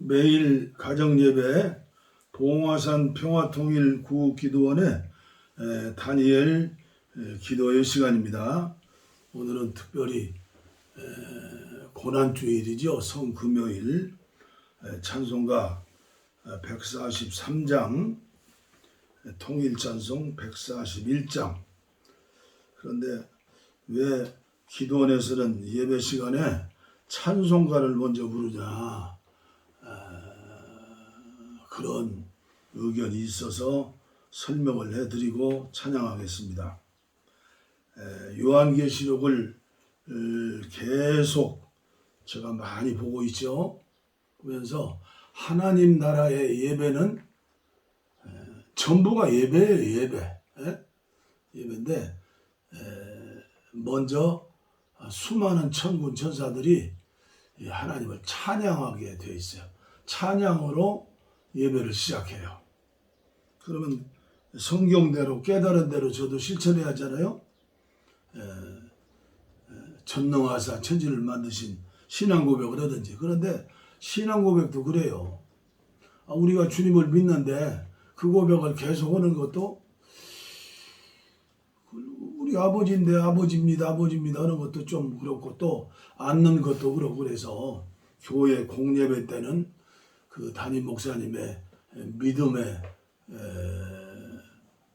매일 가정예배 봉화산 평화통일구 기도원의 에, 다니엘 에, 기도의 시간입니다. 오늘은 특별히 에, 고난주일이죠. 성금요일 에, 찬송가 143장 통일찬송 141장 그런데 왜 기도원에서는 예배 시간에 찬송가를 먼저 부르냐 아, 그런 의견이 있어서 설명을 해드리고 찬양하겠습니다. 에, 요한계시록을 을, 계속 제가 많이 보고 있죠. 보면서 하나님 나라의 예배는 에, 전부가 예배예요, 예배. 에? 예배인데 에, 먼저 수많은 천군 천사들이 이 하나님을 찬양하게 되어 있어요. 찬양으로 예배를 시작해요. 그러면 성경대로 깨달은 대로 저도 실천해야 하잖아요. 전능하사 천지를 만드신 신앙 고백을 하든지 그런데 신앙 고백도 그래요. 아, 우리가 주님을 믿는데 그 고백을 계속 하는 것도 우리 아버지인데 아버지입니다 아버지입니다 하는 것도 좀 그렇고 또 앉는 것도 그렇고 그래서 교회 공예배 때는 그 담임 목사님의 믿음의 에,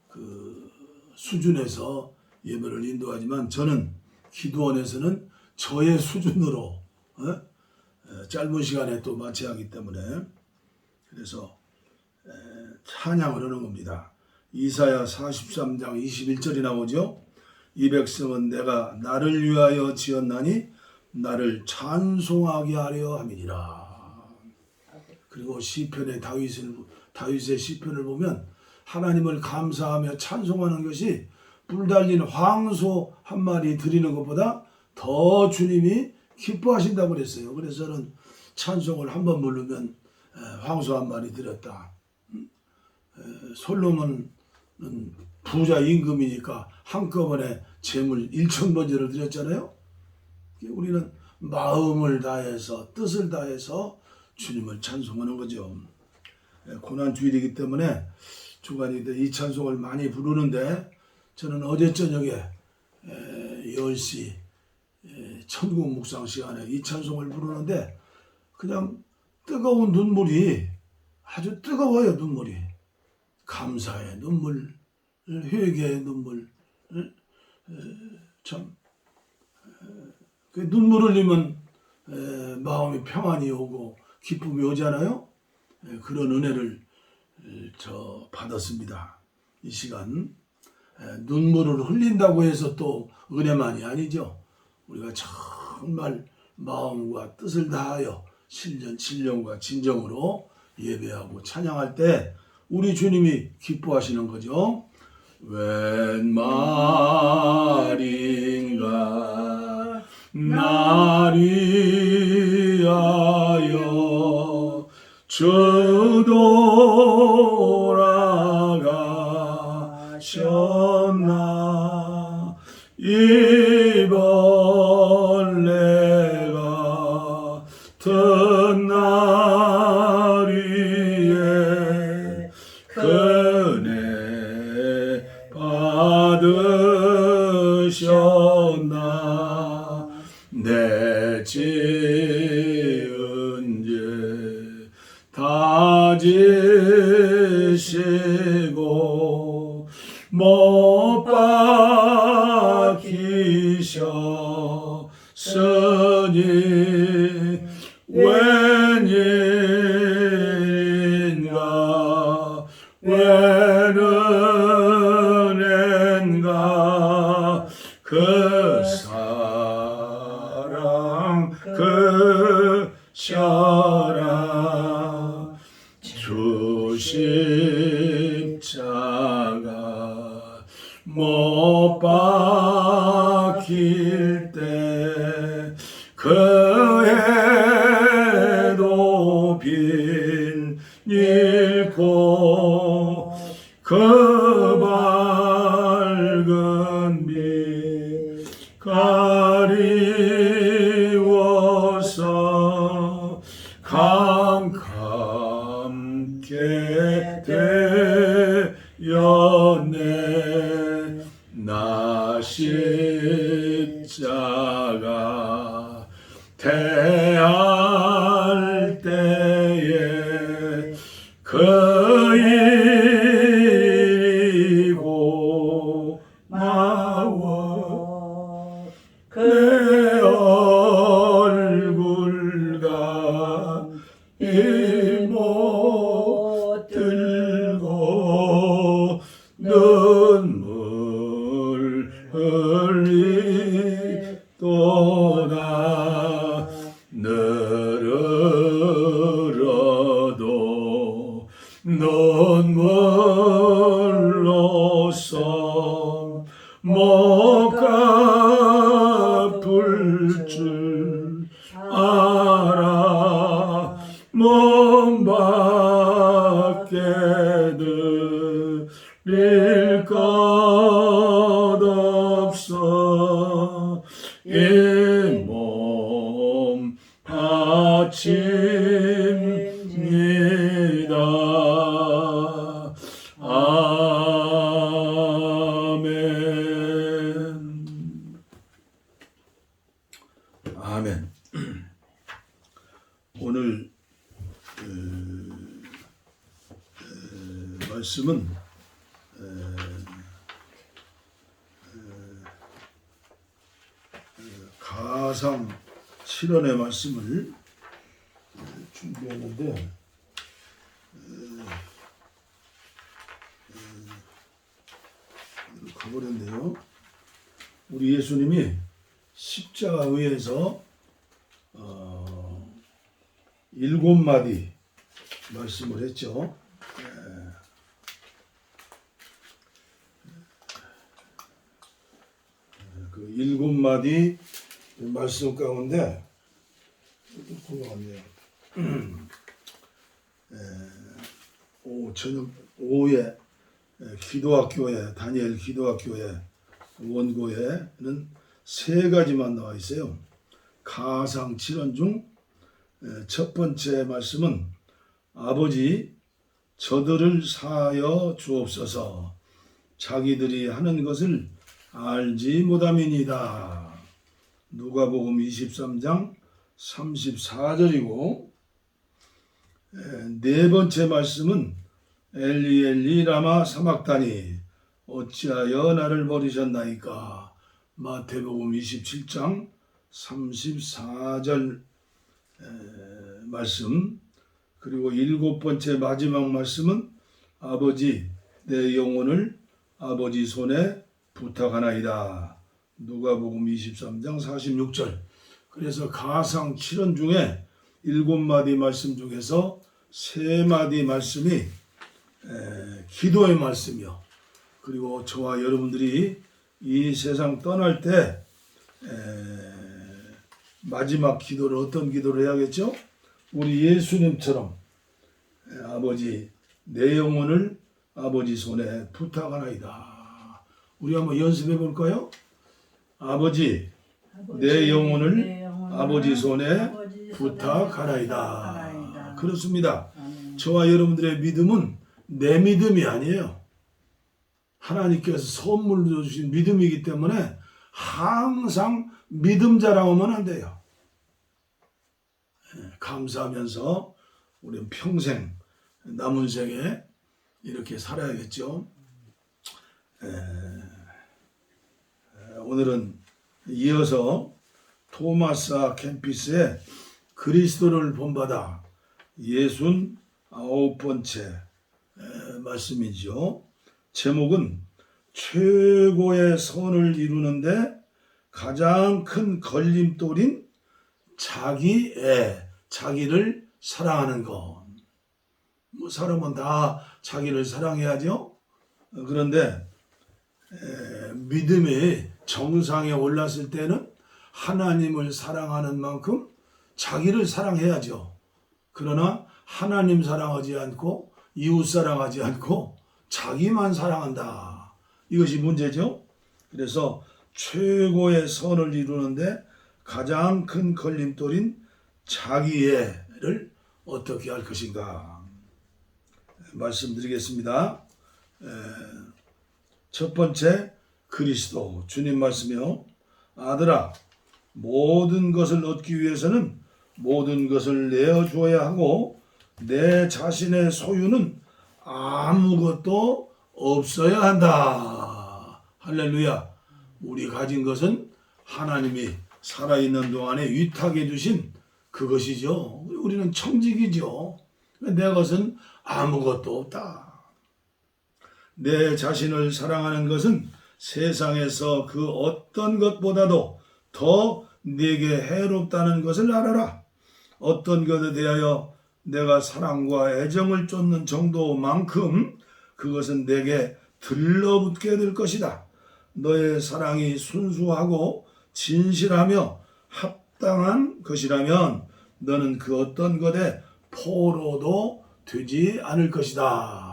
그 수준에서 예배를 인도하지만 저는 기도원에서는 저의 수준으로 어? 에, 짧은 시간에 또 마쳐야 하기 때문에 그래서 에, 찬양을 하는 겁니다. 이사야 43장 21절이 나오죠. 이 백성은 내가 나를 위하여 지었나니 나를 찬송하게 하려 함이니라. 그리고 시편의 다윗을 다윗의 시편을 보면 하나님을 감사하며 찬송하는 것이 뿔 달린 황소 한 마리 드리는 것보다 더 주님이 기뻐하신다고 그랬어요. 그래서 저는 찬송을 한 번 부르면 에, 황소 한 마리 드렸다. 음? 에, 솔로몬은 부자 임금이니까 한꺼번에 재물 1천 번제를 드렸잖아요. 우리는 마음을 다해서 뜻을 다해서 주님을 찬송하는 거죠. 예, 고난 주일이기 때문에 주간이 이 찬송을 많이 부르는데 저는 어제 저녁에 에, 10시 에, 천국 묵상 시간에 이 찬송을 부르는데 그냥 뜨거운 눈물이 아주 뜨거워요 눈물이 감사의 눈물 회개의 눈물 참그 눈물 흘리면 에, 마음이 평안이 오고 기쁨이 오잖아요. 에, 그런 은혜를 에, 저 받았습니다. 이 시간 에, 눈물을 흘린다고 해서 또 은혜만이 아니죠. 우리가 정말 마음과 뜻을 다하여 신전 신령과 진정으로 예배하고 찬양할 때 우리 주님이 기뻐하시는 거죠. 웬 말인가 날 위하여 주 돌아가셨나? 이번 내가 든날 사랑 대할 때에 그 Oh. 7원의 말씀을 어, 준비했는데 어, 어, 가버렸네요. 우리 예수님이 십자가 위에서 어, 일곱 마디 말씀을 했죠. 예. 그 일곱 마디 말씀 가운데 고맙네요. 오 저녁 오후에 에, 기도학교에 다니엘 기도학교에 원고에는 세 가지만 나와 있어요. 가상 7원 중 첫 번째 말씀은 아버지 저들을 사하여 주옵소서 자기들이 하는 것을 알지 못함이니이다. 누가복음 23장 34절이고 네 번째 말씀은 엘리 엘리 라마 사막다니 어찌하여 나를 버리셨나이까 마태복음 27장 34절 말씀 그리고 일곱 번째 마지막 말씀은 아버지 내 영혼을 아버지 손에 부탁하나이다. 누가복음 23장 46절. 그래서 가상 7원 중에 일곱 마디 말씀 중에서 세 마디 말씀이 에, 기도의 말씀이요. 그리고 저와 여러분들이 이 세상 떠날 때 에, 마지막 기도를 어떤 기도를 해야겠죠? 우리 예수님처럼 에, 아버지 내 영혼을 아버지 손에 부탁하나이다. 우리 한번 연습해 볼까요? 아버지 내 영혼을 아버지 손에 부탁하나이다. 그렇습니다. 저와 여러분들의 믿음은 내 믿음이 아니에요. 하나님께서 선물로 주신 믿음이기 때문에 항상 믿음 자랑하면 안 돼요. 예, 감사하면서 우리는 평생 남은 생에 이렇게 살아야겠죠. 에, 에, 오늘은 이어서 토마스 캠피스의 그리스도를 본받아 예순 아홉 번째 에, 말씀이죠. 제목은 최고의 선을 이루는데 가장 큰 걸림돌인 자기애, 자기를 사랑하는 것. 뭐 사람은 다 자기를 사랑해야죠. 어, 그런데 에, 믿음이 정상에 올랐을 때는 하나님을 사랑하는 만큼 자기를 사랑해야죠. 그러나 하나님 사랑하지 않고 이웃 사랑하지 않고 자기만 사랑한다. 이것이 문제죠. 그래서 최고의 선을 이루는데 가장 큰 걸림돌인 자기애를 어떻게 할 것인가 말씀드리겠습니다. 에, 첫 번째 그리스도 주님 말씀이요. 아들아 모든 것을 얻기 위해서는 모든 것을 내어 주어야 하고 내 자신의 소유는 아무것도 없어야 한다. 할렐루야. 우리 가진 것은 하나님이 살아있는 동안에 위탁해 주신 그것이죠. 우리는 청직이죠. 내 것은 아무것도 없다. 내 자신을 사랑하는 것은 세상에서 그 어떤 것보다도 더 내게 해롭다는 것을 알아라. 어떤 것에 대하여 내가 사랑과 애정을 쫓는 정도만큼 그것은 내게 들러붙게 될 것이다. 너의 사랑이 순수하고 진실하며 합당한 것이라면 너는 그 어떤 것에 포로도 되지 않을 것이다.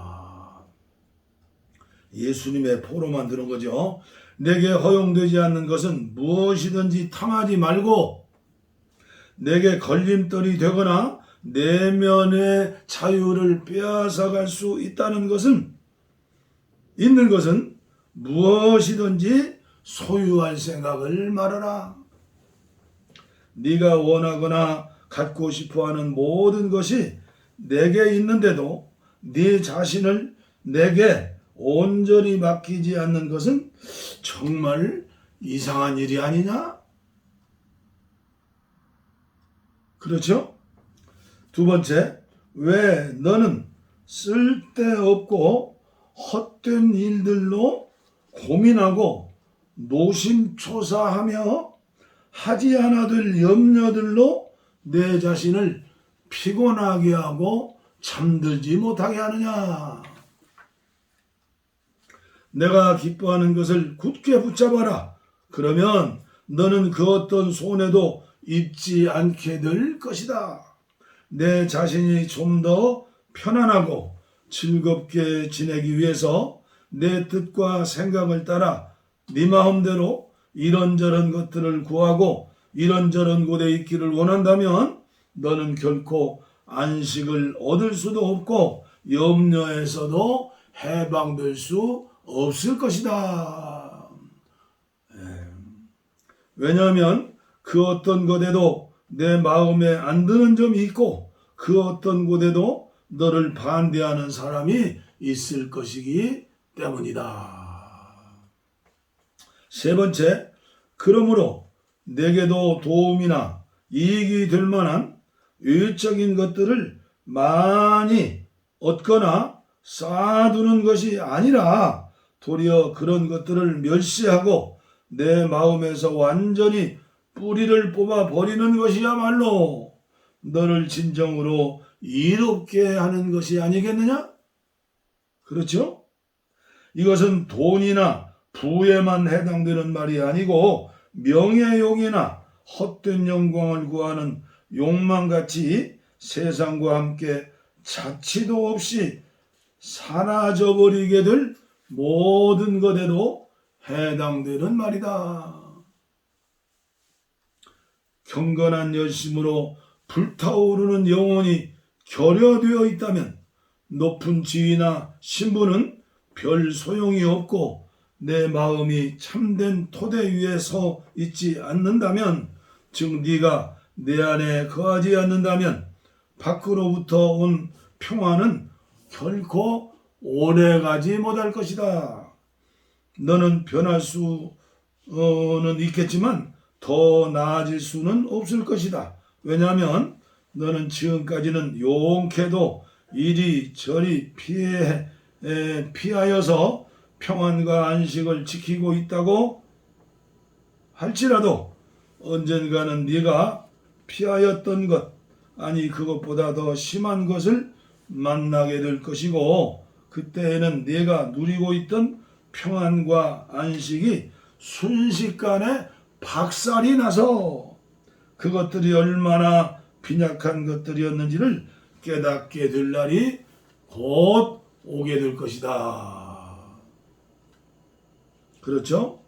예수님의 포로 만 드는 거죠. 내게 허용되지 않는 것은 무엇이든지 탐하지 말고 내게 걸림돌이 되거나 내면의 자유를 빼앗아갈 수 있다는 것은 있는 것은 무엇이든지 소유할 생각을 말하라. 네가 원하거나 갖고 싶어하는 모든 것이 내게 있는데도 네 자신을 내게 온전히 맡기지 않는 것은 정말 이상한 일이 아니냐? 그렇죠? 두 번째, 왜 너는 쓸데없고 헛된 일들로 고민하고 노심초사하며 하지 않아 될 염려들로 내 자신을 피곤하게 하고 잠들지 못하게 하느냐? 내가 기뻐하는 것을 굳게 붙잡아라. 그러면 너는 그 어떤 손해도 입지 않게 될 것이다. 내 자신이 좀 더 편안하고 즐겁게 지내기 위해서 내 뜻과 생각을 따라 네 마음대로 이런저런 것들을 구하고 이런저런 곳에 있기를 원한다면 너는 결코 안식을 얻을 수도 없고 염려에서도 해방될 수 없을 것이다. 예. 왜냐하면 그 어떤 것에도 내 마음에 안 드는 점이 있고 그 어떤 곳에도 너를 반대하는 사람이 있을 것이기 때문이다. 세 번째, 그러므로 내게도 도움이나 이익이 될 만한 외적인 것들을 많이 얻거나 쌓아두는 것이 아니라 도리어 그런 것들을 멸시하고 내 마음에서 완전히 뿌리를 뽑아 버리는 것이야말로 너를 진정으로 이롭게 하는 것이 아니겠느냐? 그렇죠? 이것은 돈이나 부에만 해당되는 말이 아니고 명예욕이나 헛된 영광을 구하는 욕망같이 세상과 함께 자치도 없이 사라져 버리게 될 모든 것에도 해당되는 말이다. 경건한 열심으로 불타오르는 영혼이 결여되어 있다면 높은 지위나 신분은 별 소용이 없고 내 마음이 참된 토대 위에 서 있지 않는다면 즉 네가 내 안에 거하지 않는다면 밖으로부터 온 평화는 결코 오래가지 못할 것이다. 너는 변할 수는 있겠지만 더 나아질 수는 없을 것이다. 왜냐하면 너는 지금까지는 용케도 이리 저리 피해 에, 피하여서 평안과 안식을 지키고 있다고 할지라도 언젠가는 네가 피하였던 것 아니 그것보다 더 심한 것을 만나게 될 것이고 그때에는 네가 누리고 있던 평안과 안식이 순식간에 박살이 나서 그것들이 얼마나 빈약한 것들이었는지를 깨닫게 될 날이 곧 오게 될 것이다. 그렇죠?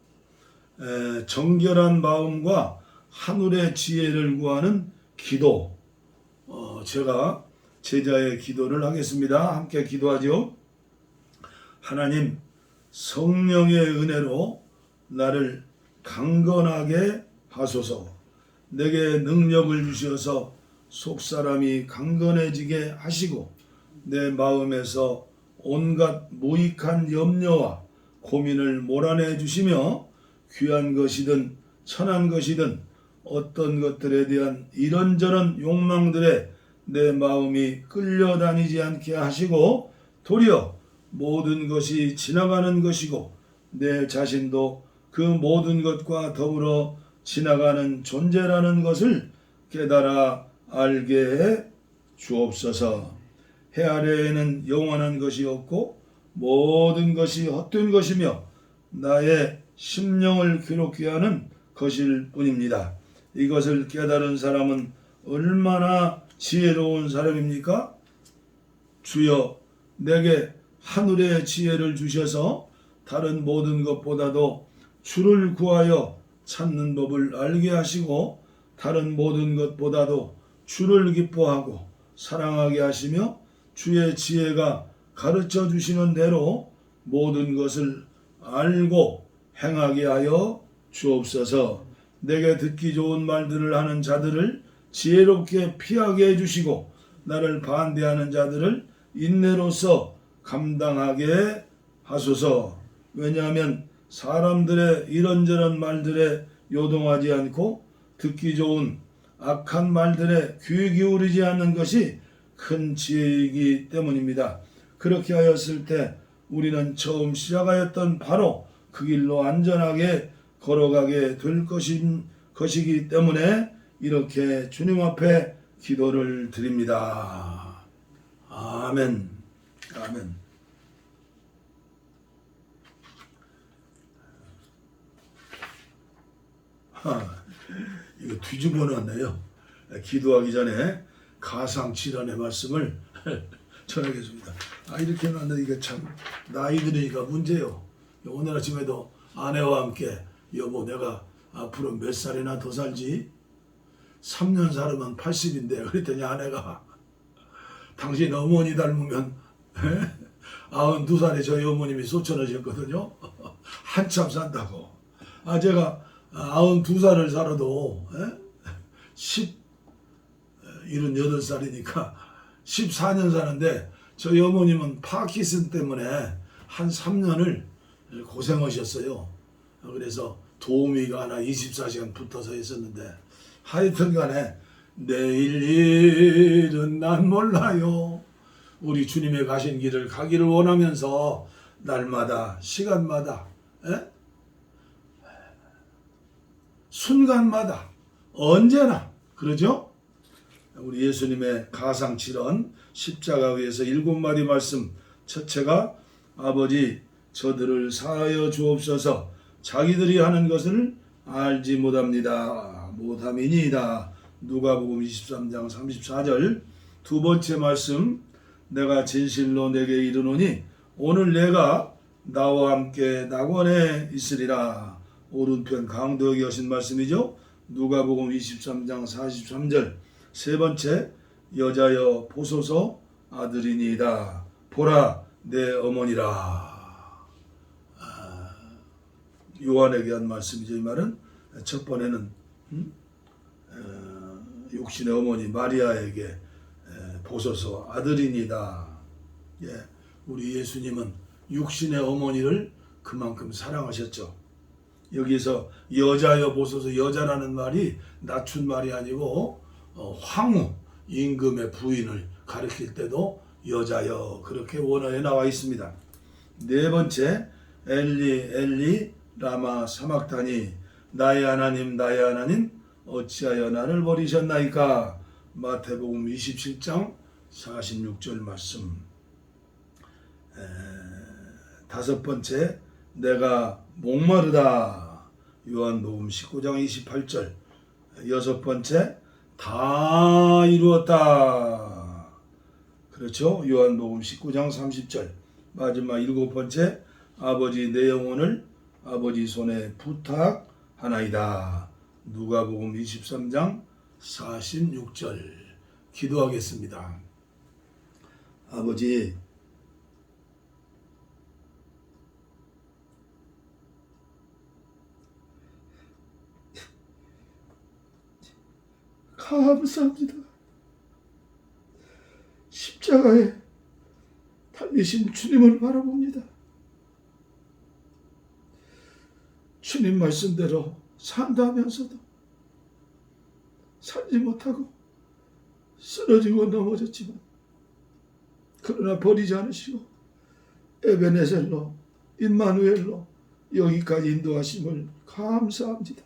에, 정결한 마음과 하늘의 지혜를 구하는 기도. 어, 제가 제자의 기도를 하겠습니다. 함께 기도하죠. 하나님 성령의 은혜로 나를 강건하게 하소서. 내게 능력을 주셔서 속사람이 강건해지게 하시고 내 마음에서 온갖 무익한 염려와 고민을 몰아내 주시며 귀한 것이든 천한 것이든 어떤 것들에 대한 이런저런 욕망들에 내 마음이 끌려다니지 않게 하시고 도리어 모든 것이 지나가는 것이고 내 자신도 그 모든 것과 더불어 지나가는 존재라는 것을 깨달아 알게 해 주옵소서. 해 아래에는 영원한 것이 없고 모든 것이 헛된 것이며 나의 심령을 괴롭게 하는 것일 뿐입니다. 이것을 깨달은 사람은 얼마나 지혜로운 사람입니까? 주여 내게 하늘의 지혜를 주셔서 다른 모든 것보다도 주를 구하여 찾는 법을 알게 하시고 다른 모든 것보다도 주를 기뻐하고 사랑하게 하시며 주의 지혜가 가르쳐 주시는 대로 모든 것을 알고 행하게 하여 주옵소서. 내게 듣기 좋은 말들을 하는 자들을 지혜롭게 피하게 해주시고 나를 반대하는 자들을 인내로서 감당하게 하소서. 왜냐하면 사람들의 이런저런 말들에 요동하지 않고 듣기 좋은 악한 말들에 귀 기울이지 않는 것이 큰 지혜이기 때문입니다. 그렇게 하였을 때 우리는 처음 시작하였던 바로 그 길로 안전하게 걸어가게 될 것인 것이기 때문에 이렇게 주님 앞에 기도를 드립니다. 아멘. 아멘. 하, 이거 뒤집어 놨네요. 기도하기 전에 가상 질환의 말씀을 전하겠습니다. 아 이렇게 해놨는데 이게 참 나이 들으니까 문제요. 오늘 아침에도 아내와 함께 여보 내가 앞으로 몇 살이나 더 살지? 3년 살으면 80인데 그랬더니 아내가 당신 어머니 닮으면 92살에 저희 어머님이 소천하셨거든요. 한참 산다고. 아 제가 92살을 살아도 10 78살이니까 14년 사는데 저희 어머님은 파키슨 때문에 한 3년을 고생하셨어요. 그래서 도우미가 하나 24시간 붙어서 있었는데 하여튼 간에 내일 일은 난 몰라요. 우리 주님의 가신 길을 가기를 원하면서 날마다 시간마다 에? 순간마다 언제나 그러죠? 우리 예수님의 가상칠언 십자가 위에서 일곱 마디 말씀 첫째가 아버지 저들을 사하여 주옵소서 자기들이 하는 것을 알지 못합니다. 못함이니이다. 누가복음 23장 34절 두 번째 말씀 내가 진실로 내게 이르노니 오늘 내가 나와 함께 낙원에 있으리라. 오른편 강도에게 하신 말씀이죠. 누가복음 23장 43절 세 번째 여자여 보소서 아들이니이다. 보라 내 어머니라. 아, 요한에게 한 말씀이죠. 이 말은 첫 번에는 음? 어, 육신의 어머니 마리아에게 에, 보소서 아들이니다. 예, 우리 예수님은 육신의 어머니를 그만큼 사랑하셨죠. 여기서 여자여 보소서 여자라는 말이 낮춘 말이 아니고 어, 황후 임금의 부인을 가리킬 때도 여자여 그렇게 원어에 나와 있습니다. 네 번째 엘리 엘리 라마 사막다니 나의 하나님 나의 하나님 어찌하여 나를 버리셨나이까 마태복음 27장 46절 말씀 에, 다섯 번째 내가 목마르다 요한복음 19장 28절 여섯 번째 다 이루었다. 그렇죠? 요한복음 19장 30절. 마지막 일곱 번째 아버지 내 영혼을 아버지 손에 부탁하나이다. 누가복음 23장 46절. 기도하겠습니다. 아버지 감사합니다. 십자가에 달리신 주님을 바라봅니다. 주님 말씀대로 산다면서도 살지 못하고 쓰러지고 넘어졌지만 그러나 버리지 않으시고 에베네셀로 임마누엘로 여기까지 인도하심을 감사합니다.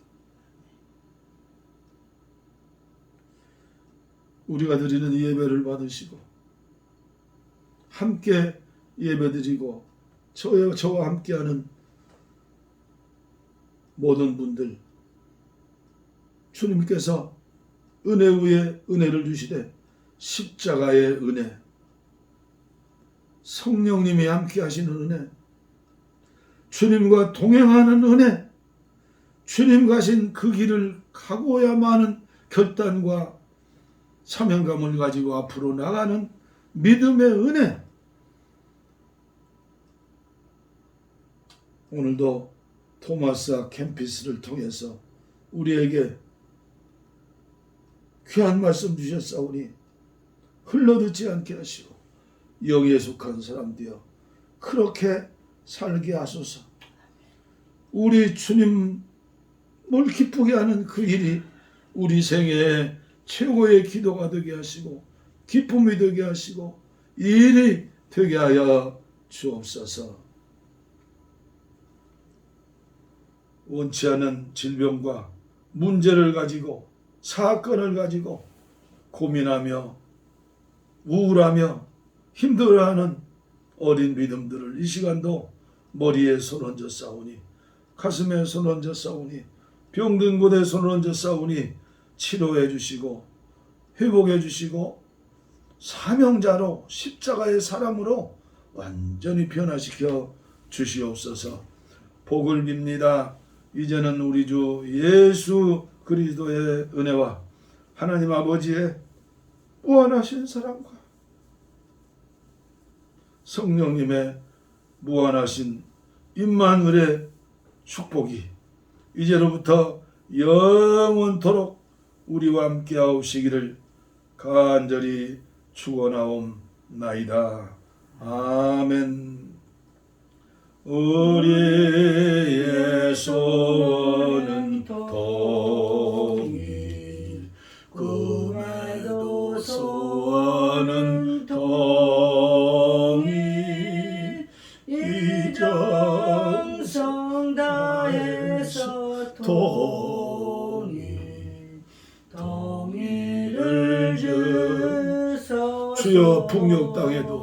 우리가 드리는 이 예배를 받으시고 함께 예배드리고 저와 함께하는 모든 분들 주님께서 은혜 위에 은혜를 주시되 십자가의 은혜 성령님이 함께 하시는 은혜 주님과 동행하는 은혜 주님 가신 그 길을 가고야만 하는 결단과 사명감을 가지고 앞으로 나가는 믿음의 은혜. 오늘도 토마스 캠피스를 통해서 우리에게 귀한 말씀 주셨사오니 흘러듣지 않게 하시고 영에 속한 사람 되어 그렇게 살게 하소서. 우리 주님을 기쁘게 하는 그 일이 우리 생애의 최고의 기도가 되게 하시고 기쁨이 되게 하시고 이 일이 되게 하여 주옵소서. 원치 않은 질병과 문제를 가지고 사건을 가지고 고민하며 우울하며 힘들어하는 어린 믿음들을 이 시간도 머리에 손 얹어 싸우니 가슴에 손 얹어 싸우니 병든 곳에 손 얹어 싸우니 치료해 주시고 회복해 주시고 사명자로 십자가의 사람으로 완전히 변화시켜 주시옵소서 복을 빕니다. 이제는 우리 주 예수 그리스도의 은혜와 하나님 아버지의 무한하신 사랑과 성령님의 무한하신 임마누엘의 축복이 이제로부터 영원토록 우리와 함께 하옵시기를 간절히 축원하옵나이다. 아멘. 우리의 소원은 정성 다해서 동일 동의를 주소서. 주여 풍력 땅에도